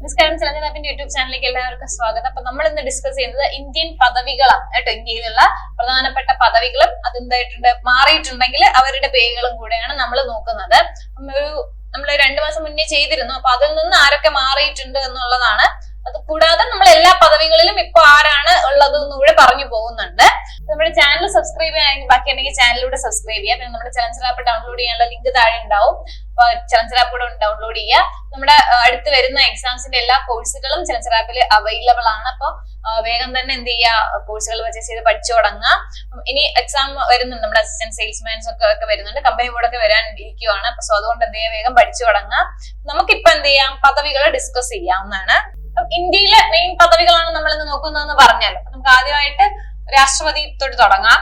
നമസ്കാരം ചലഞ്ചലാപ്പിന്റെ യൂട്യൂബ് ചാനലിലേക്ക് എല്ലാവർക്കും സ്വാഗതം. അപ്പൊ നമ്മൾ ഇന്ന് ഡിസ്കസ് ചെയ്യുന്നത് ഇന്ത്യൻ പദവികളാണ് കേട്ടോ. ഇന്ത്യയിലുള്ള പ്രധാനപ്പെട്ട പദവികളും അതെന്തായിട്ടുണ്ട്? മാറിയിട്ടുണ്ടെങ്കിൽ അവരുടെ പേരുകളും കൂടെയാണ് നമ്മൾ നോക്കുന്നത്. ഒരു നമ്മൾ രണ്ടു മാസം മുന്നേ ചെയ്തിരുന്നു. അപ്പൊ അതിൽ നിന്ന് ആരൊക്കെ മാറിയിട്ടുണ്ട് എന്നുള്ളതാണ് കൂടാതെ നമ്മൾ എല്ലാ പദവികളിലും ഇപ്പൊ ആരാണ് ഉള്ളത് എന്നുകൂടെ പറഞ്ഞു പോകുന്നുണ്ട്. നമ്മുടെ ചാനൽ സബ്സ്ക്രൈബ് ചെയ്യാൻ ബാക്കി ഉണ്ടെങ്കിൽ ചാനലിലൂടെ സബ്സ്ക്രൈബ് ചെയ്യുക. പിന്നെ നമ്മുടെ ചലഞ്ചർ ആപ്പ് ഡൗൺലോഡ് ചെയ്യാനുള്ള ലിങ്ക് താഴെ ഉണ്ടാവും. അപ്പൊ ചലഞ്ചർ ആപ്പ് കൂടെ ഡൗൺലോഡ് ചെയ്യുക. നമ്മുടെ അടുത്ത് വരുന്ന എക്സാംസിന്റെ എല്ലാ കോഴ്സുകളും ചലഞ്ചർ ആപ്പിൽ അവൈലബിൾ ആണ്. അപ്പൊ വേഗം തന്നെ എന്ത് ചെയ്യുക? കോഴ്സുകൾ പർച്ചേസ് ചെയ്ത് പഠിച്ചു തുടങ്ങുക. ഇനി എക്സാം വരുന്നുണ്ട്. നമ്മുടെ അസിസ്റ്റന്റ് സെയിൽസ്മാൻസ് ഒക്കെ ഒക്കെ വരുന്നുണ്ട്. കമ്പനി ബോർഡൊക്കെ വരാൻ ഇരിക്കുവാണ് സോ അതുകൊണ്ട് എന്ത് ചെയ്യുക? വേഗം പഠിച്ചു തുടങ്ങുക. നമുക്കിപ്പോ എന്ത് ചെയ്യാം? പദവികൾ ഡിസ്കസ് ചെയ്യാവുന്നതാണ്. ഇന്ത്യയിലെ മെയിൻ പദവികളാണ് നമ്മൾ ഇന്ന് നോക്കുന്നതെന്ന് പറഞ്ഞല്ലോ. നമുക്ക് ആദ്യമായിട്ട് രാഷ്ട്രപതി തൊട്ട് തുടങ്ങാം.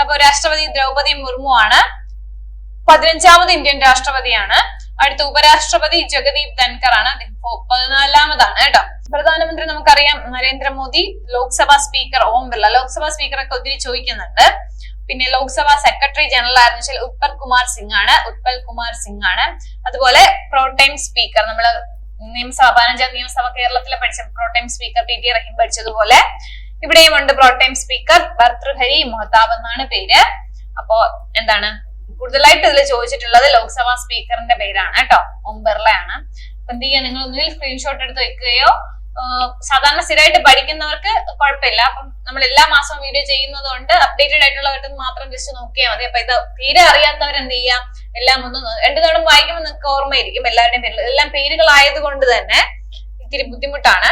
അപ്പൊ രാഷ്ട്രപതി ദ്രൗപതി മുർമു ആണ്. പതിനഞ്ചാമത് ഇന്ത്യൻ രാഷ്ട്രപതിയാണ്. അടുത്ത ഉപരാഷ്ട്രപതി ജഗദീപ് ധൻകർ ആണ്. അദ്ദേഹം പതിനാലാമതാണ് കേട്ടോ. പ്രധാനമന്ത്രി നമുക്കറിയാം നരേന്ദ്രമോദി ലോക്സഭാ സ്പീക്കർ ഓം ബിർള. ലോക്സഭാ സ്പീക്കറൊക്കെ ഒത്തിരി ചോദിക്കുന്നുണ്ട്. പിന്നെ ലോക്സഭാ സെക്രട്ടറി ജനറൽ ആയിരുന്നു വെച്ചാൽ ഉത്പൽ കുമാർ സിംഗ് ആണ്. ഉത്പൽ കുമാർ സിംഗ് ആണ്. അതുപോലെ പ്രോടൈം സ്പീക്കർ നമ്മൾ നിയമസഭ പതിനഞ്ചാം നിയമസഭ കേരളത്തിലെ പഠിച്ച pro tem speaker P T Rahim പഠിച്ചതുപോലെ ഇവിടെയും ഉണ്ട് പ്രോട്ടൈം സ്പീക്കർ ഭർത്തൃഹരി മഹതാബ് എന്നാണ് പേര്. അപ്പോ എന്താണ്? കൂടുതലായിട്ട് ഇതിൽ ചോദിച്ചിട്ടുള്ളത് ലോക്സഭാ സ്പീക്കറിന്റെ പേരാണ് കേട്ടോ. ഓം ബിർളയാണ് അപ്പൊ എന്ത് ചെയ്യുക നിങ്ങൾ ഒന്നുകിൽ സ്ക്രീൻഷോട്ട് എടുത്ത് വെക്കുകയോ സാധാരണ സ്ഥിരമായിട്ട് പഠിക്കുന്നവർക്ക് കുഴപ്പമില്ല. അപ്പം നമ്മൾ എല്ലാ മാസവും വീഡിയോ ചെയ്യുന്നതുകൊണ്ട് അപ്ഡേറ്റഡ് ആയിട്ടുള്ളവർക്ക് മാത്രം ജസ്റ്റ് നോക്കിയാൽ മതി. അപ്പൊ ഇത് തീരെ അറിയാത്തവർ എന്ത് ചെയ്യാം? എല്ലാം ഒന്ന് രണ്ടു തവണ വായിക്കുമ്പോൾ നിങ്ങൾക്ക് ഓർമ്മയിരിക്കും എല്ലാവരുടെയും പേരിൽ. എല്ലാം പേരുകളായത് കൊണ്ട് തന്നെ ഇത്തിരി ബുദ്ധിമുട്ടാണ്.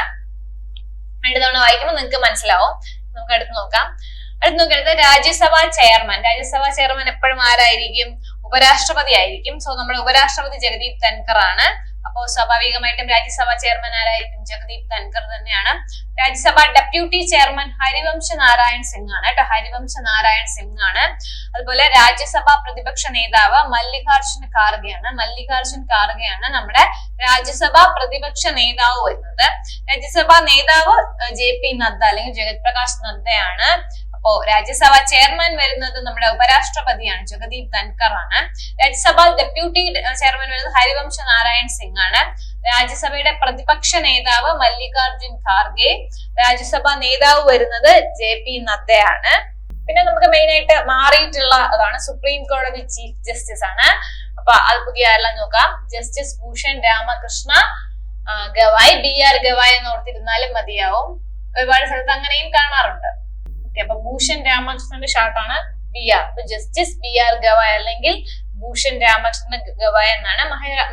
രണ്ടു തവണ വായിക്കുമ്പോൾ നിങ്ങൾക്ക് മനസ്സിലാവും. നമുക്ക് അടുത്ത് നോക്കാം. അടുത്ത് നോക്കിയത് രാജ്യസഭാ ചെയർമാൻ. രാജ്യസഭാ ചെയർമാൻ എപ്പോഴും ആരായിരിക്കും? ഉപരാഷ്ട്രപതി ആയിരിക്കും. സോ നമ്മുടെ ഉപരാഷ്ട്രപതി ജഗദീപ് ധൻകർ ആണ് അപ്പോ സ്വാഭാവികമായിട്ടും രാജ്യസഭാ ചെയർമാൻ ആരായിരിക്കും? ജഗദീപ് ധൻകർ തന്നെയാണ്. രാജ്യസഭ ഡെപ്യൂട്ടി ചെയർമാൻ ഹരിവംശ നാരായൺ സിംഗ് ആണ് കേട്ടോ. ഹരിവംശ നാരായൺ സിംഗ് ആണ്. അതുപോലെ രാജ്യസഭാ പ്രതിപക്ഷ നേതാവ് മല്ലികാർജുന ഖാർഗെയാണ്. മല്ലികാർജുൻ ഖാർഗെയാണ് നമ്മുടെ രാജ്യസഭാ പ്രതിപക്ഷ നേതാവ് വരുന്നത്. രാജ്യസഭാ നേതാവ് ജെ പി നദ്ദ അല്ലെങ്കിൽ ജഗത് പ്രകാശ് നദ്ദയാണ്. അപ്പോ രാജ്യസഭ ചെയർമാൻ വരുന്നത് നമ്മുടെ ഉപരാഷ്ട്രപതിയാണ് ജഗദീപ് ധൻകർ ആണ്. രാജ്യസഭ ഡെപ്യൂട്ടി ചെയർമാൻ വരുന്നത് ഹരിവംശ നാരായൺ സിംഗ് ആണ്. രാജ്യസഭയുടെ പ്രതിപക്ഷ നേതാവ് മല്ലികാർജുൻ ഖാർഗെ രാജ്യസഭാ നേതാവ് വരുന്നത് ജെ പി നദ്ദയാണ്. പിന്നെ നമുക്ക് മെയിൻ ആയിട്ട് മാറിയിട്ടുള്ള അതാണ് സുപ്രീം കോടതി ചീഫ് ജസ്റ്റിസ് ആണ്. അപ്പൊ അത് പുതിയ നോക്കാം. Justice Bhushan Ramakrishna Gavai B R Gavai എന്ന് ഓർത്തിരുന്നാലും മതിയാവും. ഒരുപാട് സ്ഥലത്ത് അങ്ങനെയും കാണാറുണ്ട്. ഓക്കെ അപ്പൊ ഭൂഷൺ രാമകൃഷ്ണന്റെ ഷാർട്ടാണ് ബി ആർ അപ്പൊ ജസ്റ്റിസ് ബി ആർ ഗവായ് അല്ലെങ്കിൽ ഭൂഷൺ രാമകൃഷ്ണ ഗവായ് എന്നാണ്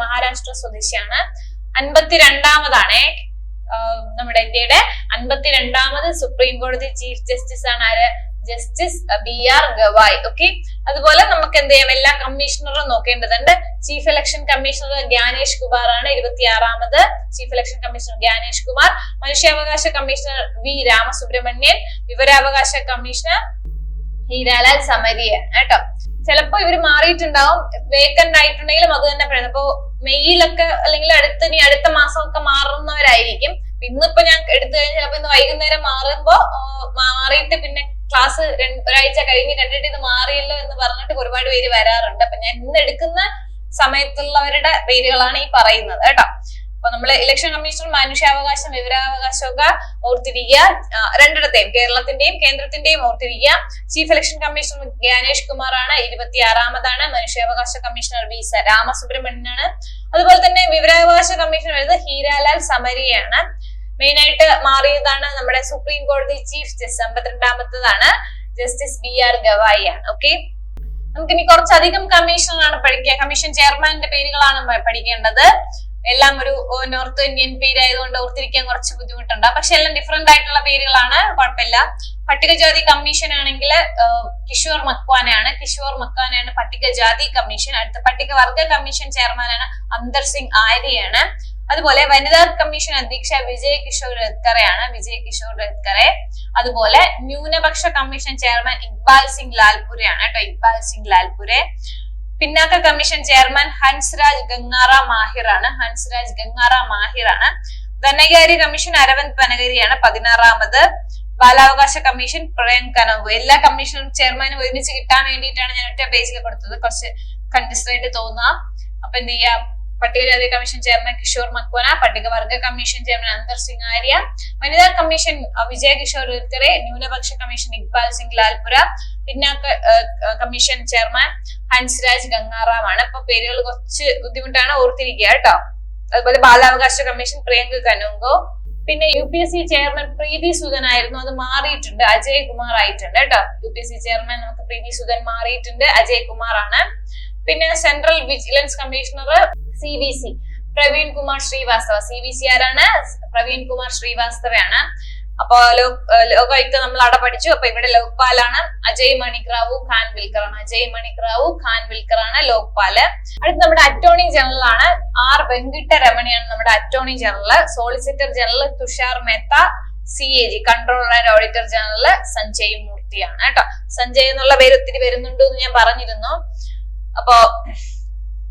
മഹാരാഷ്ട്ര സ്വദേശിയാണ്. അൻപത്തിരണ്ടാമതാണേ. നമ്മുടെ ഇന്ത്യയുടെ അൻപത്തിരണ്ടാമത് സുപ്രീം കോടതി ചീഫ് ജസ്റ്റിസ് ആണ് ആര്? Justice B R Gavai. Okay അതുപോലെ നമുക്ക് എന്ത് ചെയ്യാം? എല്ലാ കമ്മീഷണറും നോക്കേണ്ടതുണ്ട്. Chief election commissioner Gyanesh Kumar ആണ് ഇരുപത്തിയാറാമത്. Chief election commissioner Gyanesh Kumar. മനുഷ്യാവകാശ കമ്മീഷണർ വി രാമസുബ്രഹ്മണ്യൻ. വിവരാവകാശ കമ്മീഷണർ ഹീരാലാൽ സമരിയ കേട്ടോ? ചിലപ്പോ ഇവർ മാറിയിട്ടുണ്ടാവും. വേക്കന്റ് ആയിട്ടുണ്ടെങ്കിലും അത് തന്നെ പറയുന്നത്. അപ്പോ മെയ്യിലൊക്കെ അല്ലെങ്കിൽ അടുത്ത ഇനി അടുത്ത മാസമൊക്കെ മാറുന്നവരായിരിക്കും. ഇന്നിപ്പോ ഞാൻ എടുത്തു കഴിഞ്ഞാൽ ചിലപ്പോ ഇന്ന് വൈകുന്നേരം മാറുമ്പോ മാറിയിട്ട് പിന്നെ ക്ലാസ് ഒരാഴ്ച കഴിഞ്ഞ് കണ്ടിട്ട് ഇത് മാറിയല്ലോ എന്ന് പറഞ്ഞിട്ട് ഒരുപാട് പേര് വരാറുണ്ട്. അപ്പൊ ഞാൻ ഇന്ന് എടുക്കുന്ന സമയത്തുള്ളവരുടെ പേരുകളാണ് ഈ പറയുന്നത്. കേട്ടോ. അപ്പൊ നമ്മൾ ഇലക്ഷൻ കമ്മീഷൻ മനുഷ്യാവകാശം വിവരാവകാശം ഒക്കെ ഓർത്തിരിക്കുക രണ്ടിടത്തെയും കേരളത്തിന്റെയും കേന്ദ്രത്തിന്റെയും ഓർത്തിരിക്കുക. ചീഫ് ഇലക്ഷൻ കമ്മീഷണർ ജ്ഞാനേഷ് കുമാറാണ് ഇരുപത്തിയാറാമതാണ്. മനുഷ്യാവകാശ കമ്മീഷണർ വി സ രാമസുബ്രഹ്മണ്യനാണ്. അതുപോലെ തന്നെ വിവരാവകാശ കമ്മീഷൻ വരുന്നത് ഹീരാലാൽ സമരിയാണ്. മെയിൻ ആയിട്ട് മാറിയതാണ് നമ്മുടെ സുപ്രീം കോടതി ചീഫ് ജസ്റ്റിസ് അമ്പത്തിരണ്ടാമത്തതാണ് ജസ്റ്റിസ് ബി ആർ ഗവായി ആണ് ഓക്കെ നമുക്കിനി കുറച്ചധികം കമ്മീഷണറാണ് പഠിക്കുക. കമ്മീഷൻ ചെയർമാന്റെ പേരുകളാണ് പഠിക്കേണ്ടത്. എല്ലാം ഒരു നോർത്ത് ഇന്ത്യൻ പേരായതുകൊണ്ട് ഓർത്തിരിക്കാൻ കുറച്ച് ബുദ്ധിമുട്ടുണ്ട്. പക്ഷെ എല്ലാം ഡിഫറെന്റ് ആയിട്ടുള്ള പേരുകളാണ്. കുഴപ്പമില്ല. പട്ടികജാതി കമ്മീഷൻ ആണെങ്കിൽ കിഷോർ മക്വാനാണ്. കിഷോർ മക്വാനാണ് പട്ടികജാതി കമ്മീഷൻ അടുത്ത പട്ടികവർഗ കമ്മീഷൻ ചെയർമാനാണ് അന്തർ സിംഗ് ആര്യയാണ്. അതുപോലെ വനിതാ കമ്മീഷൻ അധ്യക്ഷ വിജയ് കിഷോർ രത്കറയാണ്. വിജയ് കിഷോർ രത്കറെ. അതുപോലെ ന്യൂനപക്ഷ കമ്മീഷൻ ചെയർമാൻ ഇക്ബാൽ സിംഗ് ലാൽപുരയാണ് കേട്ടോ. ഇക്ബാൽ സിംഗ് ലാൽപുരെ. പിന്നാക്ക കമ്മീഷൻ ചെയർമാൻ ഹൻസ്രാജ് ഗംഗാറ മാഹിറാണ്. ഹൻസ്രാജ് ഗംഗാറ മാഹിറാണ്. ധനകാര്യ കമ്മീഷൻ അരവിന്ദ് പനഗരിയാണ് പതിനാറാമത്. ബാലാവകാശ കമ്മീഷൻ പ്രയം കനവ് എല്ലാ കമ്മീഷനും ചെയർമാനും ഒരുമിച്ച് കിട്ടാൻ വേണ്ടിയിട്ടാണ് ഞാൻ ഒറ്റ പേജിൽ കൊടുത്തത്. കുറച്ച് കൺജസ്റ്റഡ് തോന്നാം. അപ്പൊ എന്ത് ചെയ്യാം? പട്ടികജാതി കമ്മീഷൻ ചെയർമാൻ കിഷോർ മക്വന പട്ടികവർഗ കമ്മീഷൻ ചെയർമാൻ അന്തർ സിംഗ് ആര്യ വനിതാ കമ്മീഷൻ വിജയകിഷോർ വിജയ കിഷോർ ഉത്തരെ ന്യൂനപക്ഷ കമ്മീഷൻ ഇക്ബാൽ സിംഗ് ലാൽപുര പിന്നാക്ക കമ്മീഷൻ ചെയർമാൻ ഹൻസ്രാജ് ഗംഗാറാം ആണ് അപ്പൊ പേരുകൾ കുറച്ച് ബുദ്ധിമുട്ടാണ് ഓർത്തിരിക്കുക കേട്ടോ. അതുപോലെ ബാലാവകാശ കമ്മീഷൻ പ്രിയങ്ക കനുങ്കോ പിന്നെ U P S C chairman Preeti Sudan ആയിരുന്നു. അത് മാറിയിട്ടുണ്ട്. അജയ് കുമാർ ആയിട്ടുണ്ട് കേട്ടോ. U P S C chairman നമുക്ക് പ്രീതി സുധൻ മാറിയിട്ടുണ്ട്. അജയ് കുമാർ ആണ് പിന്നെ central vigilance commissioner C B C Praveen Kumar Srivastava. C B C ആരാണ്? പ്രവീൺ കുമാർ ശ്രീവാസ്തവയാണ്. അപ്പൊ ലോകായുക്ത നമ്മൾ അവിടെ പഠിച്ചു. അപ്പൊ ഇവിടെ ലോക്പാലാണ് അജയ് മണിക്രാവു ഖാൻ വിൽക്കർ ആണ് അജയ് മണിക്രാവു ഖാൻ വിൽക്കർ ആണ് ലോക്പാൽ. അടുത്ത് നമ്മുടെ അറ്റോർണി ജനറൽ ആണ് ആർ വെങ്കിട്ട രമണിയാണ് നമ്മുടെ attorney general solicitor general Tushar Mehta C A G controller and auditor general Sanjay മൂർത്തിയാണ്. കേട്ടോ? സഞ്ജയ് എന്നുള്ള പേര് ഒത്തിരി വരുന്നുണ്ട് എന്ന് ഞാൻ പറഞ്ഞിരുന്നു. അപ്പോ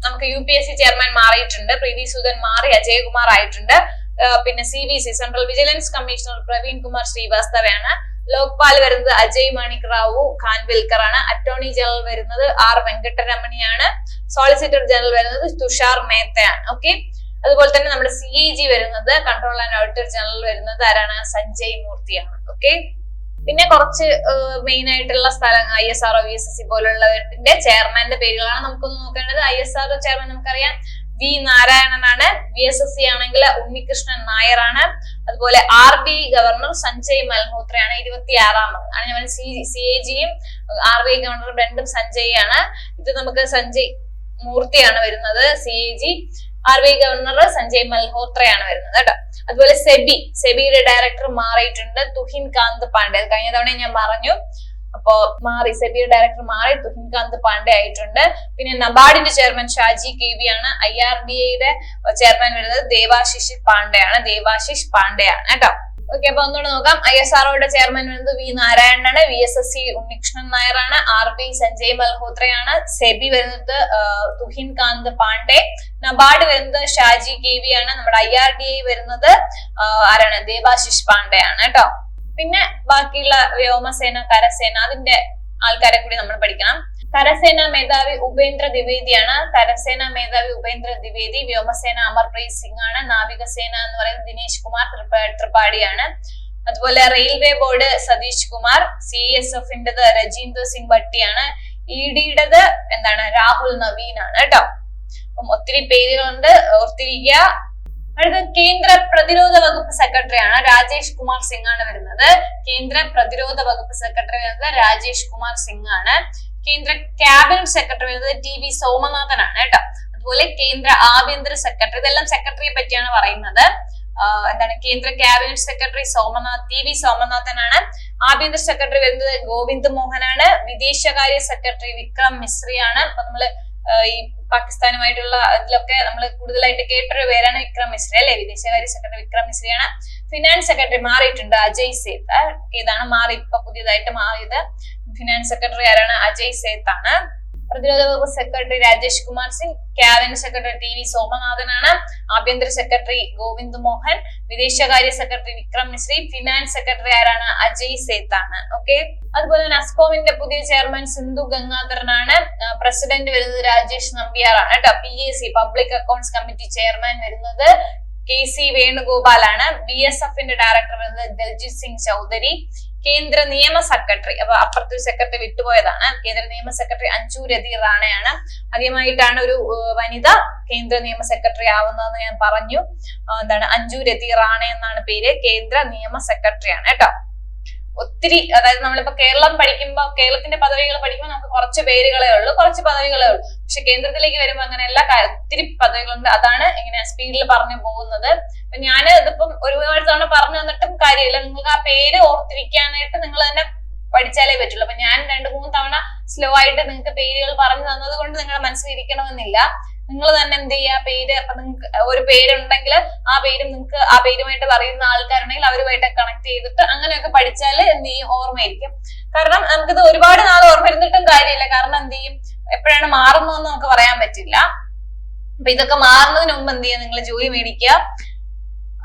നമുക്ക് U P S C chairman മാറിയിട്ടുണ്ട്. പ്രീതി സുധൻ മാറി അജയകുമാർ ആയിട്ടുണ്ട്. പിന്നെ C B C central vigilance commissioner Praveen Kumar ശ്രീവാസ്തവയാണ്. Lokpal വരുന്നത് അജയ് മണിക് റാവു ഖാൻ വിൽക്കർ ആണ്. അറ്റോർണി ജനറൽ വരുന്നത് ആർ വെങ്കട്ടരമണിയാണ്. സോളിസിറ്റർ ജനറൽ വരുന്നത് തുഷാർ മേത്തയാണ്. ഓക്കെ അതുപോലെ തന്നെ നമ്മുടെ സി ഇ ജി വരുന്നത് കൺട്രോൾ ആൻഡ് ഓഡിറ്റർ ജനറൽ വരുന്നത് ആരാണ്? സഞ്ജയ് മൂർത്തിയാണ്. ഓക്കെ പിന്നെ കുറച്ച് മെയിൻ ആയിട്ടുള്ള സ്ഥലം I S R V S S C പോലുള്ളവരുടെ ചെയർമാന്റെ പേരുകളാണ് നമുക്കൊന്ന് നോക്കേണ്ടത്. ഐ എസ് ആർ ചെയർമാൻ നമുക്കറിയാം. വി നാരായണനാണ് വി എസ് എസ് സി ആണെങ്കിൽ ഉണ്ണികൃഷ്ണൻ നായരാണ് അതുപോലെ ആർ ബി ഗവർണർ സഞ്ജയ് മൽഹോത്രയാണ്. ഇരുപത്തി ആറാമത് ആണ്. ഞാൻ സി സി എ ജിയും ആർ ബി ഗവർണർ രണ്ടും സഞ്ജയ് ആണ്. ഇത് നമുക്ക് സഞ്ജയ് മൂർത്തിയാണ് വരുന്നത്. C A G R B I governor Sanjay മൽഹോത്രയാണ് വരുന്നത് കേട്ടോ. അതുപോലെ സെബി സെബിയുടെ ഡയറക്ടർ മാറിയിട്ടുണ്ട് തുഹിൻ കാന്ത് പാണ്ഡെ. കഴിഞ്ഞ തവണ ഞാൻ പറഞ്ഞു. അപ്പോ മാറി സെബിയുടെ ഡയറക്ടർ മാറി തുഹിൻ കാന്ത് പാണ്ഡെ ആയിട്ടുണ്ട്. പിന്നെ നബാർഡിന്റെ ചെയർമാൻ ഷാജി കെ വി ആണ് ഐ ആർ ഡി ഐയുടെ ചെയർമാൻ വരുന്നത് ദേവാശിഷ് പാണ്ഡെ ആണ് ദേവാശിഷ് പാണ്ഡെ ആണ് കേട്ടോ. ഓക്കെ അപ്പൊ ഒന്നുകൂടെ നോക്കാം. ഐ എസ് ആർഒയുടെ ചെയർമാൻ വരുന്നത് വി നാരായണനാണ്. വി എസ് എസ് സി ഉണ്ണികൃഷ്ണൻ നായരാണ്. ആർ ബി സഞ്ജയ് മൽഹോത്രയാണ്. സെബി വരുന്നത് തുഹിൻ കാന്ത് പാണ്ഡെ. നബാർഡ് വരുന്നത് ഷാജി കെ വി ആണ്. നമ്മുടെ ഐ ആർ ഡി ഐ വരുന്നത് ആരാണ്? ദേവാശിഷ് പാണ്ഡെ ആണ് കേട്ടോ. പിന്നെ ബാക്കിയുള്ള വ്യോമസേന കരസേന അതിന്റെ ആൾക്കാരെ കൂടി നമ്മൾ പഠിക്കണം. കരസേന മേധാവി ഉപേന്ദ്ര ദ്വിവേദിയാണ്. കരസേനാ മേധാവി ഉപേന്ദ്ര ദ്വിവേദി വ്യോമസേന അമർപ്രീത് സിംഗ് ആണ് നാവികസേന എന്ന് പറയുന്നത് ദിനേശ് കുമാർ ത്രിപ- ത്രിപാഠിയാണ്. അതുപോലെ railway board Satish Kumar C S എഫിന്റെത് Rajinder Singh ഭട്ടിയാണ്. ഇ ഡിയുടേത് എന്താണ്? രാഹുൽ നവീൻ ആണ് കേട്ടോ. അപ്പം ഒത്തിരി പേരുകളുണ്ട്. ഓർത്തിരിക്കുക. അടുത്ത കേന്ദ്ര പ്രതിരോധ വകുപ്പ് സെക്രട്ടറി ആണ് രാജേഷ് കുമാർ സിംഗ് ആണ് വരുന്നത്. കേന്ദ്ര പ്രതിരോധ വകുപ്പ് സെക്രട്ടറി വരുന്നത് രാജേഷ് കുമാർ സിംഗ് ആണ് കേന്ദ്ര ക്യാബിനറ്റ് സെക്രട്ടറി വരുന്നത് ടി വി സോമനാഥനാണ് കേട്ടോ. അതുപോലെ കേന്ദ്ര ആഭ്യന്തര സെക്രട്ടറി ഇതെല്ലാം സെക്രട്ടറിയെ പറ്റിയാണ് പറയുന്നത്. എന്താണ് കേന്ദ്ര cabinet secretary Somnath T V സോമനാഥനാണ്. ആഭ്യന്തര സെക്രട്ടറി വരുന്നത് ഗോവിന്ദ് മോഹനാണ്. വിദേശകാര്യ സെക്രട്ടറി വിക്രം മിശ്രിയാണ്. അപ്പൊ നമ്മൾ ഈ പാകിസ്ഥാനുമായിട്ടുള്ള ഇതിലൊക്കെ നമ്മൾ കൂടുതലായിട്ട് കേട്ടൊരു പേരാണ് വിക്രം മിശ്ര അല്ലെ? വിദേശകാര്യ സെക്രട്ടറി വിക്രം മിശ്രയാണ്. ഫിനാൻസ് സെക്രട്ടറി മാറിയിട്ടുണ്ട് അജയ് സേത്ത്. ഇതാണ് മാറി ഇപ്പൊ പുതിയതായിട്ട് മാറിയത്? ഫിനാൻസ് സെക്രട്ടറി ആരാണ്? അജയ് സേത്ത് ആണ്. പ്രതിരോധ വകുപ്പ് secretary Rajesh Kumar Singh cabinet secretary T V സോമനാഥനാണ്. ആഭ്യന്തര സെക്രട്ടറി ഗോവിന്ദ് മോഹൻ വിദേശകാര്യ secretary Vikram Misri finance secretary ആരാണ്? അജയ് സേത്ത് ആണ്. ഓക്കെ അതുപോലെ തന്നെ അസ്കോമിന്റെ പുതിയ ചെയർമാൻ സിന്ധു ഗംഗാധരനാണ്. പ്രസിഡന്റ് വരുന്നത് രാജേഷ് നമ്പ്യാറാണ് കേട്ടോ. P A C public accounts committee chairman വരുന്നത് കെ സി വേണുഗോപാലാണ്. ബി എസ് എഫിന്റെ ഡയറക്ടർ വരുന്നത് ദൽജിത് സിംഗ് ചൗധരി. കേന്ദ്ര നിയമ സെക്രട്ടറി അപ്പൊ അപ്പുറത്തെ സെക്രട്ടറി വിട്ടുപോയതാണ്. കേന്ദ്ര നിയമ സെക്രട്ടറി അഞ്ജു രതി റാണയാണ്. ആദ്യമായിട്ടാണ് ഒരു വനിത കേന്ദ്ര നിയമ സെക്രട്ടറി ആവുന്നതെന്ന് ഞാൻ പറഞ്ഞു. എന്താണ്? അഞ്ജു രതി റാണ എന്നാണ് പേര്. കേന്ദ്ര നിയമ സെക്രട്ടറിയാണ് കേട്ടോ. ഒത്തിരി അതായത് നമ്മളിപ്പോ കേരളം പഠിക്കുമ്പോൾ കേരളത്തിന്റെ പദവികൾ പഠിക്കുമ്പോൾ നമുക്ക് കുറച്ച് പേരുകളേ ഉള്ളൂ കുറച്ച് പദവികളേ ഉള്ളൂ. പക്ഷെ കേന്ദ്രത്തിലേക്ക് വരുമ്പോൾ അങ്ങനെ എല്ലാ ഒത്തിരി പദവികളുണ്ട്. അതാണ് ഇങ്ങനെ സ്പീഡിൽ പറഞ്ഞു പോകുന്നത്. അപ്പൊ ഞാൻ ഇതിപ്പം ഒരുപാട് തവണ പറഞ്ഞു തന്നിട്ടും കാര്യമില്ല. നിങ്ങൾക്ക് ആ പേര് ഓർത്തിരിക്കാനായിട്ട് നിങ്ങൾ തന്നെ പഠിച്ചാലേ പറ്റുള്ളൂ. അപ്പൊ ഞാൻ രണ്ടു മൂന്ന് തവണ സ്ലോ ആയിട്ട് നിങ്ങൾക്ക് പേരുകൾ പറഞ്ഞു തന്നത് കൊണ്ട് നിങ്ങളുടെ മനസ്സിലിരിക്കണമെന്നില്ല നിങ്ങൾ തന്നെ എന്ത് ചെയ്യുക? പേര് നിങ്ങൾക്ക് ഒരു പേരുണ്ടെങ്കിൽ ആ പേരും നിങ്ങൾക്ക് ആ പേരുമായിട്ട് പറയുന്ന ആൾക്കാരുണ്ടെങ്കിൽ അവരുമായിട്ട് കണക്ട് ചെയ്തിട്ട് അങ്ങനെയൊക്കെ പഠിച്ചാൽ എന്ത് ചെയ്യും? ഓർമ്മയായിരിക്കും. കാരണം നമുക്കിത് ഒരുപാട് നാൾ ഓർമ്മ ഇരുന്നിട്ടും കാര്യമില്ല. കാരണം എന്ത് ചെയ്യും? എപ്പോഴാണ് മാറുന്നതെന്ന് നമുക്ക് പറയാൻ പറ്റില്ല. അപ്പൊ ഇതൊക്കെ മാറുന്നതിന് മുമ്പ് എന്ത് ചെയ്യുക? നിങ്ങൾ ജോലി മേടിക്കുക.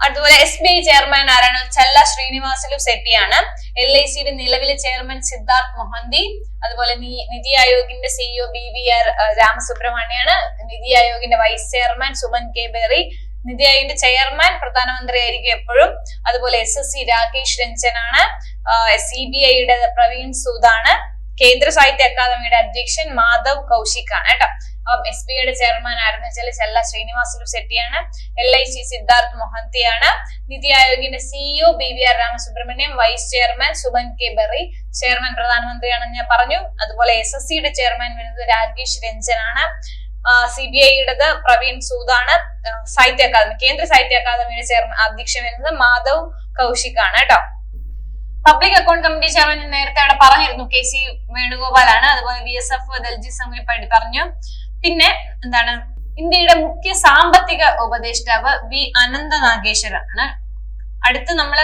അതുപോലെ എസ് ബി ഐ ചെയർമാൻ ആരാണ്? ചല്ല ശ്രീനിവാസലു സെട്ടിയാണ് എൽ ഐ സിയുടെ നിലവിലെ ചെയർമാൻ സിദ്ധാർത്ഥ് മൊഹന്തി. അതുപോലെ നിതി ആയോഗിന്റെ സിഇഒ ബി വി ആർ രാമസുബ്രഹ്മണ്യാണ്. NITI ആയോഗിന്റെ vice chairman Suman K Bery. NITI ആയോഗിന്റെ chairman പ്രധാനമന്ത്രി ആയിരിക്കും എപ്പോഴും. അതുപോലെ എസ് എസ് സി രാകേഷ് രഞ്ജനാണ്. സി ബി ഐയുടെ പ്രവീൺ സൂദാണ്. കേന്ദ്ര സാഹിത്യ അക്കാദമിയുടെ അധ്യക്ഷൻ മാധവ് കൗശിക് ആണ് കേട്ടോ. എസ് ബി ഐയുടെ ചെയർമാൻ ആരെന്ന് വെച്ചാൽ ചെല്ല ശ്രീനിവാസുലു ശെട്ടിയാണ് എൽ ഐ സി സിദ്ധാർത്ഥ് മൊഹന്തിയാണ് NITI ആയോഗിന്റെ CEO B V R Ramasubrahmanyam vice chairman Suban K Bery chairman പ്രധാനമന്ത്രിയാണെന്ന് ഞാൻ പറഞ്ഞു. അതുപോലെ എസ് എസ് സിയുടെ ചെയർമാൻ വരുന്നത് രാകേഷ് രഞ്ജനാണ്. സി ബി ഐയുടേത് പ്രവീൺ സൂദാണ്. സാഹിത്യ അക്കാദമി കേന്ദ്ര സാഹിത്യ അക്കാദമിയുടെ ചെയർമാൻ അധ്യക്ഷൻ വരുന്നത് മാധവ് കൗശിക് ആണ് കേട്ടോ. പബ്ലിക് അക്കൗണ്ട് കമ്മിറ്റി ചെയർമാൻ നേരത്തെ അവിടെ പറഞ്ഞിരുന്നു കെ സി വേണുഗോപാലാണ്. അതുപോലെ ബി എസ് എഫ് ദൽജി സംഘി പടി പറഞ്ഞു. പിന്നെ എന്താണ് ഇന്ത്യയുടെ മുഖ്യ സാമ്പത്തിക ഉപദേഷ്ടാവ് വി അനന്ത നാഗേശ്വരാണ്. അടുത്ത് നമ്മൾ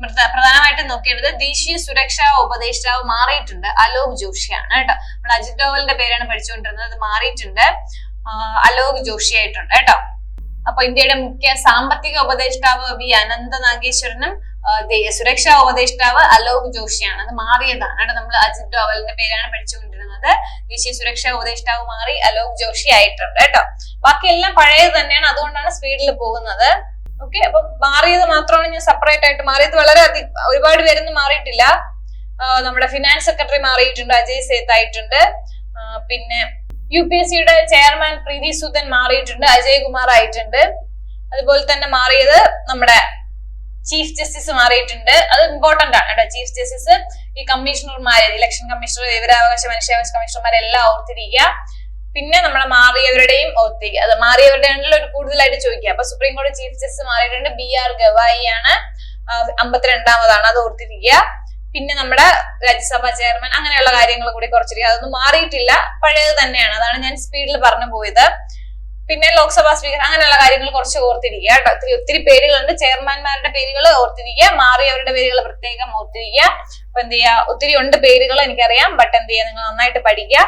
പ്രധാനമായിട്ടും നോക്കേണ്ടത് ദേശീയ സുരക്ഷാ ഉപദേഷ്ടാവ് മാറിയിട്ടുണ്ട് അലോക് ജോഷിയാണ് കേട്ടോ. നമ്മൾ അജിത് ഡോവലിന്റെ പേരാണ് പഠിച്ചുകൊണ്ടിരുന്നത് അത് മാറിയിട്ടുണ്ട്. അലോക് ജോഷി ആയിട്ടുണ്ട് കേട്ടോ. അപ്പൊ ഇന്ത്യയുടെ മുഖ്യ സാമ്പത്തിക ഉപദേഷ്ടാവ് വി അനന്ത നാഗേശ്വരനും സുരക്ഷാ ഉപദേഷ്ടാവ് അലോക് ജോഷിയാണ്. അത് മാറിയതാണ് കേട്ടോ. നമ്മൾ അജിത് ഡോവലിന്റെ പേരാണ് പഠിച്ചുകൊണ്ടിരുന്നത്. ദേശീയ സുരക്ഷാ ഉപദേഷ്ടാവ് മാറി അലോക് ജോഷി ആയിട്ടുണ്ട് കേട്ടോ. ബാക്കിയെല്ലാം പഴയത് തന്നെയാണ് അതുകൊണ്ടാണ് സ്പീഡിൽ പോകുന്നത്. ഓക്കെ അപ്പൊ മാറിയത് മാത്രമാണ് ഞാൻ സെപ്പറേറ്റ് ആയിട്ട് മാറിയത്. വളരെ അധികം ഒരുപാട് പേരൊന്നും മാറിയിട്ടില്ല. നമ്മുടെ ഫിനാൻസ് സെക്രട്ടറി മാറിയിട്ടുണ്ട് അജയ് സേത്ത് ആയിട്ടുണ്ട്. പിന്നെ യു പി എസ് സിയുടെ ചെയർമാൻ പ്രീതി സുധൻ മാറിയിട്ടുണ്ട് അജയ് കുമാർ ആയിട്ടുണ്ട്. അതുപോലെ തന്നെ മാറിയത് നമ്മുടെ ചീഫ് ജസ്റ്റിസ് മാറിയിട്ടുണ്ട്. അത് ഇമ്പോർട്ടന്റ് ആണ് കേട്ടോ. ചീഫ് ജസ്റ്റിസ് ഈ കമ്മീഷണർമാര് ഇലക്ഷൻ കമ്മീഷണർ വിവരാവകാശ മനുഷ്യാവകാശ കമ്മീഷണർമാരെല്ലാം ഓർത്തിരിക്കുക. പിന്നെ നമ്മളെ മാറിയവരുടെയും ഓർത്തിരിക്കുക. അത് മാറിയവരുടെ ഒരു കൂടുതലായിട്ട് ചോദിക്കുക. അപ്പൊ സുപ്രീം കോടതി ചീഫ് ജസ്റ്റിസ് മാറിയിട്ടുണ്ട്. ബി ആർ ഗവായി ആണ്. അമ്പത്തിരണ്ടാമതാണ്. അത് ഓർത്തിരിക്കുക. പിന്നെ നമ്മുടെ രാജ്യസഭാ ചെയർമാൻ അങ്ങനെയുള്ള കാര്യങ്ങൾ കൂടി കുറച്ചിരിക്കുക. അതൊന്നും മാറിയിട്ടില്ല. പഴയത് തന്നെയാണ്. അതാണ് ഞാൻ സ്പീഡിൽ പറഞ്ഞു പോയത്. പിന്നെ ലോക്സഭാ സ്പീക്കർ അങ്ങനെയുള്ള കാര്യങ്ങൾ കുറച്ച് ഓർത്തിരിക്കുക കേട്ടോ. ഒത്തിരി ഒത്തിരി പേരുകളുണ്ട്. ചെയർമാൻമാരുടെ പേരുകൾ ഓർത്തിരിക്കുക. മാറിയവരുടെ പേരുകൾ പ്രത്യേകം ഓർത്തിരിക്കുക. അപ്പൊ എന്ത് ചെയ്യാ ഒത്തിരി ഉണ്ട് പേരുകൾ എനിക്കറിയാം. ബട്ട് എന്ത് ചെയ്യാ നിങ്ങൾ നന്നായിട്ട് പഠിക്കുക.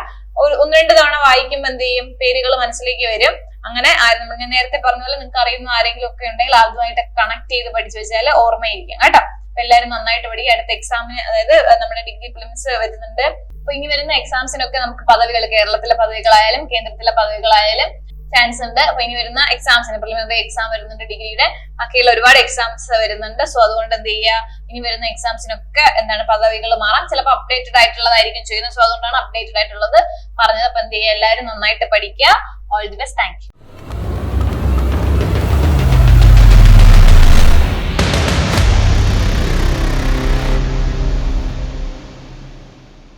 ഒരു ഒന്ന് രണ്ട് തവണ വായിക്കുമ്പോൾ എന്ത് ചെയ്യും? പേരുകൾ മനസ്സിലേക്ക് വരും. അങ്ങനെ നമ്മൾ ഞാൻ നേരത്തെ പറഞ്ഞ പോലെ നിങ്ങൾക്ക് അറിയുന്ന ആരെങ്കിലും ഒക്കെ ഉണ്ടെങ്കിൽ അതുമായിട്ട് കണക്ട് ചെയ്ത് പഠിച്ചു വെച്ചാൽ ഓർമ്മയിരിക്കും കേട്ടോ. അപ്പൊ എല്ലാവരും നന്നായിട്ട് പഠിക്കുക. അടുത്ത എക്സാമിന് അതായത് നമ്മുടെ ഡിഗ്രി പ്ലിംസ് വരുന്നുണ്ട്. അപ്പൊ ഇനി വരുന്ന എക്സാംസിനൊക്കെ നമുക്ക് പദവികൾ കേരളത്തിലെ പദവികളായാലും കേന്ദ്രത്തിലെ പദവികളായാലും ചാൻസ് ഉണ്ട്. അപ്പൊ ഇനി വരുന്ന എക്സാംസിന് പ്രിലിമിനറി എക്സാം വരുന്നുണ്ട് ഡിഗ്രിയുടെ ബാക്കിയുള്ള ഒരുപാട് എക്സാംസ് വരുന്നുണ്ട്. സോ അതുകൊണ്ട് എന്ത് ചെയ്യുക ഇനി വരുന്ന എക്സാംസിനൊക്കെ എന്താണ് പദവികൾ മാറാം. ചിലപ്പോൾ അപ്ഡേറ്റഡ് ആയിട്ടുള്ളതായിരിക്കും ചെയ്യുന്നത്. സോ അതുകൊണ്ടാണ് അപ്ഡേറ്റഡ് ആയിട്ടുള്ളത് പറഞ്ഞത്. അപ്പൊ എന്ത് ചെയ്യുക എല്ലാവരും നന്നായിട്ട് പഠിക്കുക. All the best thank